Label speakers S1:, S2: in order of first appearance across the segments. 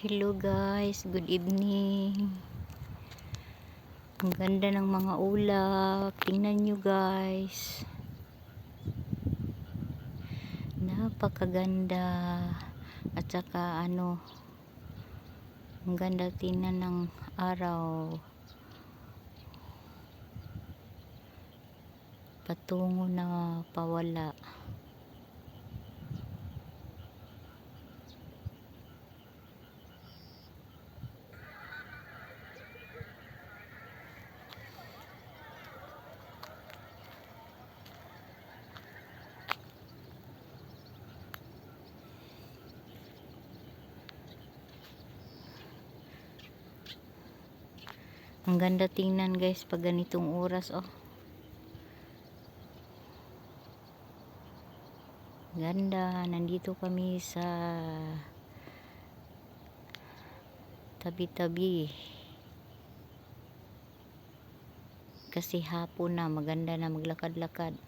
S1: Hello guys, good evening. Ang ganda ng mga ulap. Tingnan nyo guys. Napakaganda. At saka ano, ang ganda tingnan ng araw. Patungo na pawala. Ang ganda tingnan guys pag ganitong oras oh. Ganda, nandito kami sa tabi-tabi. Kasi hapon na, maganda na maglakad-lakad.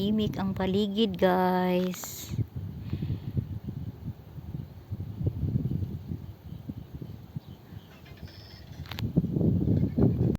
S1: Tahimik ang paligid, guys.